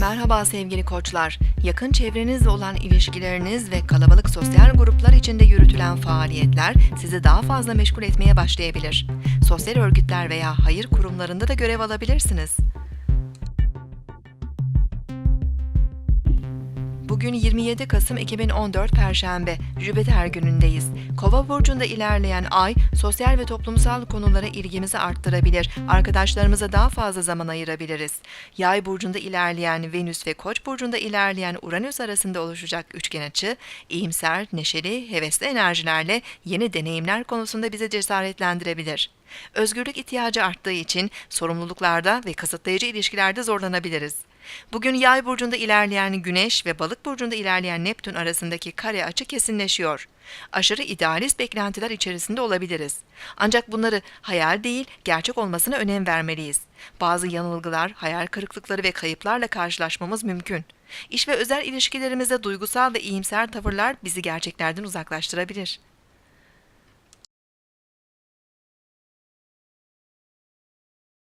Merhaba sevgili koçlar. Yakın çevrenizle olan ilişkileriniz ve kalabalık sosyal gruplar içinde yürütülen faaliyetler sizi daha fazla meşgul etmeye başlayabilir. Sosyal örgütler veya hayır kurumlarında da görev alabilirsiniz. Bugün 27 Kasım 2014 Perşembe, Jüpiter günündeyiz. Kova burcunda ilerleyen ay, sosyal ve toplumsal konulara ilgimizi arttırabilir. Arkadaşlarımıza daha fazla zaman ayırabiliriz. Yay burcunda ilerleyen Venüs ve Koç burcunda ilerleyen Uranüs arasında oluşacak üçgen açı, iyimser, neşeli, hevesli enerjilerle yeni deneyimler konusunda bizi cesaretlendirebilir. Özgürlük ihtiyacı arttığı için sorumluluklarda ve kısıtlayıcı ilişkilerde zorlanabiliriz. Bugün Yay burcunda ilerleyen Güneş ve Balık burcunda ilerleyen Neptün arasındaki kare açı kesinleşiyor. Aşırı idealist beklentiler içerisinde olabiliriz. Ancak bunları hayal değil, gerçek olmasına önem vermeliyiz. Bazı yanılgılar, hayal kırıklıkları ve kayıplarla karşılaşmamız mümkün. İş ve özel ilişkilerimizde duygusal ve iyimser tavırlar bizi gerçeklerden uzaklaştırabilir.